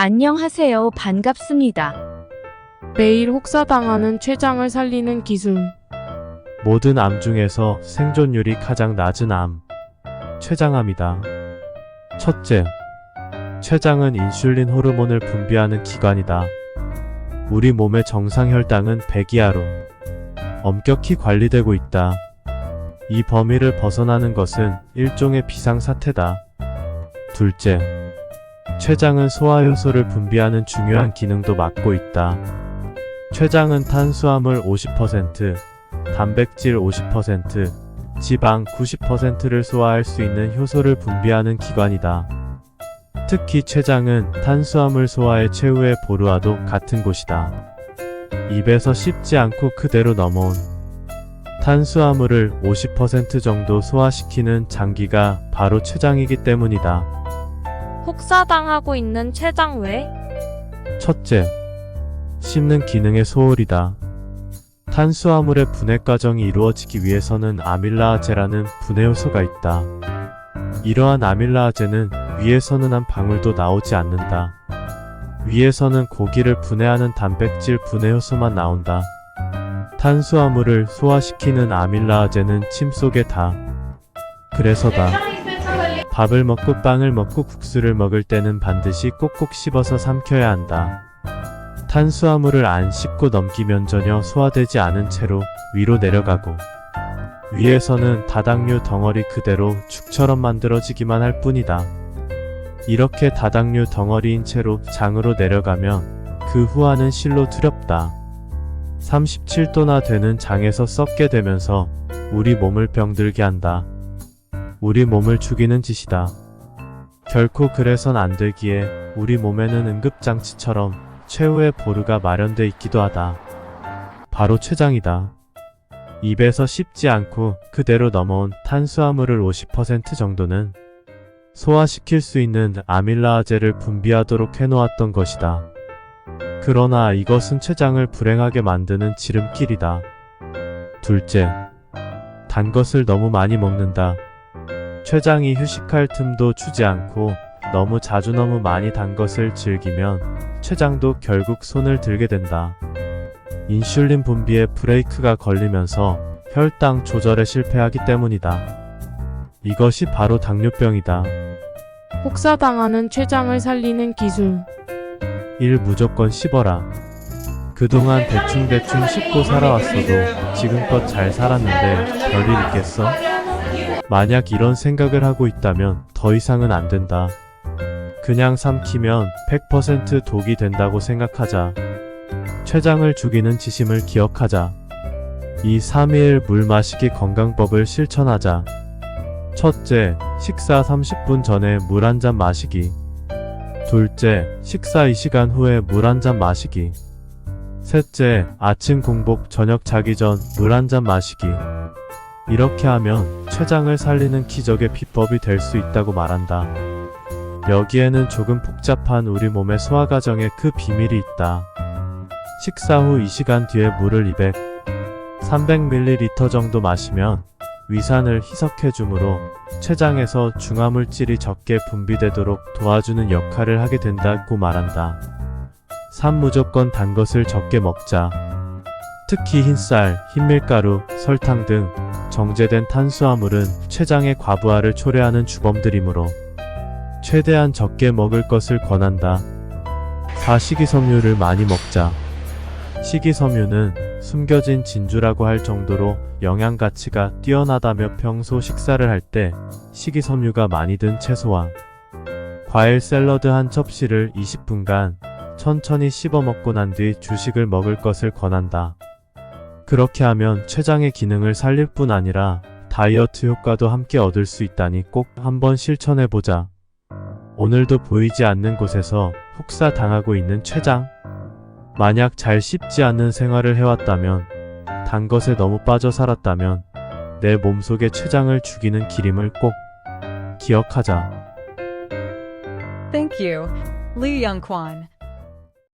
안녕하세요. 반갑습니다. 매일 혹사당하는 췌장을 살리는 기술. 모든 암 중에서 생존율이 가장 낮은 암, 췌장암이다. 첫째, 췌장은 인슐린 호르몬을 분비하는 기관이다. 우리 몸의 정상 혈당은 100 이하로 엄격히 관리되고 있다. 이 범위를 벗어나는 것은 일종의 비상사태다. 둘째, 췌장은 소화효소를 분비하는 중요한 기능도 맡고 있다. 췌장은 탄수화물 50%, 단백질 50%, 지방 90%를 소화할 수 있는 효소를 분비하는 기관이다. 특히 췌장은 탄수화물 소화의 최후의 보루와도 같은 곳이다. 입에서 씹지 않고 그대로 넘어온 탄수화물을 50% 정도 소화시키는 장기가 바로 췌장이기 때문이다. 혹사당하고 있는 췌장 외 첫째, 씹는 기능의 소홀이다. 탄수화물의 분해 과정이 이루어지기 위해서는 아밀라아제라는 분해 요소가 있다. 이러한 아밀라아제는 위에서는 한 방울도 나오지 않는다. 위에서는 고기를 분해하는 단백질 분해 효소만 나온다. 탄수화물을 소화시키는 아밀라아제는 침 속에 다. 그래서다. 밥을 먹고 빵을 먹고 국수를 먹을 때는 반드시 꼭꼭 씹어서 삼켜야 한다. 탄수화물을 안 씹고 넘기면 전혀 소화되지 않은 채로 위로 내려가고 위에서는 다당류 덩어리 그대로 죽처럼 만들어지기만 할 뿐이다. 이렇게 다당류 덩어리인 채로 장으로 내려가면 그 후화는 실로 두렵다. 37도나 되는 장에서 썩게 되면서 우리 몸을 병들게 한다. 우리 몸을 죽이는 짓이다. 결코 그래선 안 되기에 우리 몸에는 응급장치처럼 최후의 보루가 마련돼 있기도 하다. 바로 췌장이다. 입에서 씹지 않고 그대로 넘어온 탄수화물을 50% 정도는 소화시킬 수 있는 아밀라아제를 분비하도록 해놓았던 것이다. 그러나 이것은 췌장을 불행하게 만드는 지름길이다. 둘째, 단 것을 너무 많이 먹는다. 췌장이 휴식할 틈도 주지 않고 너무 자주 너무 많이 단 것을 즐기면 췌장도 결국 손을 들게 된다. 인슐린 분비에 브레이크가 걸리면서 혈당 조절에 실패하기 때문이다. 이것이 바로 당뇨병이다. 혹사당하는 췌장을 살리는 기술. 1. 무조건 씹어라. 그동안 대충대충 씹고 살아왔어도 지금껏 잘 살았는데 별일 있겠어? 만약 이런 생각을 하고 있다면 더 이상은 안 된다. 그냥 삼키면 100% 독이 된다고 생각하자. 췌장을 죽이는 지심을 기억하자. 이 3일 물 마시기 건강법을 실천하자. 첫째, 식사 30분 전에 물 한 잔 마시기. 둘째, 식사 2시간 후에 물 한 잔 마시기. 셋째, 아침 공복 저녁 자기 전 물 한 잔 마시기. 이렇게 하면 췌장을 살리는 기적의 비법이 될 수 있다고 말한다. 여기에는 조금 복잡한 우리 몸의 소화 과정에 그 비밀이 있다. 식사 후 2시간 뒤에 물을 200, 300ml 정도 마시면 위산을 희석해 주므로 췌장에서 중화물질이 적게 분비되도록 도와주는 역할을 하게 된다고 말한다. 3. 무조건 단 것을 적게 먹자. 특히 흰쌀, 흰밀가루, 설탕 등 정제된 탄수화물은 췌장의 과부하를 초래하는 주범들이므로 최대한 적게 먹을 것을 권한다. 4. 식이섬유를 많이 먹자. 식이섬유는 숨겨진 진주라고 할 정도로 영양 가치가 뛰어나다며 평소 식사를 할 때 식이섬유가 많이 든 채소와 과일 샐러드 한 접시를 20분간 천천히 씹어 먹고 난 뒤 주식을 먹을 것을 권한다. 그렇게 하면 췌장의 기능을 살릴 뿐 아니라 다이어트 효과도 함께 얻을 수 있다니 꼭 한번 실천해 보자. 오늘도 보이지 않는 곳에서 혹사 당하고 있는 췌장? 만약 잘 씹지 않는 생활을 해왔다면, 단 것에 너무 빠져 살았다면, 내 몸속의 췌장을 죽이는 기림을 꼭 기억하자. Thank you, Lee Young Kwan.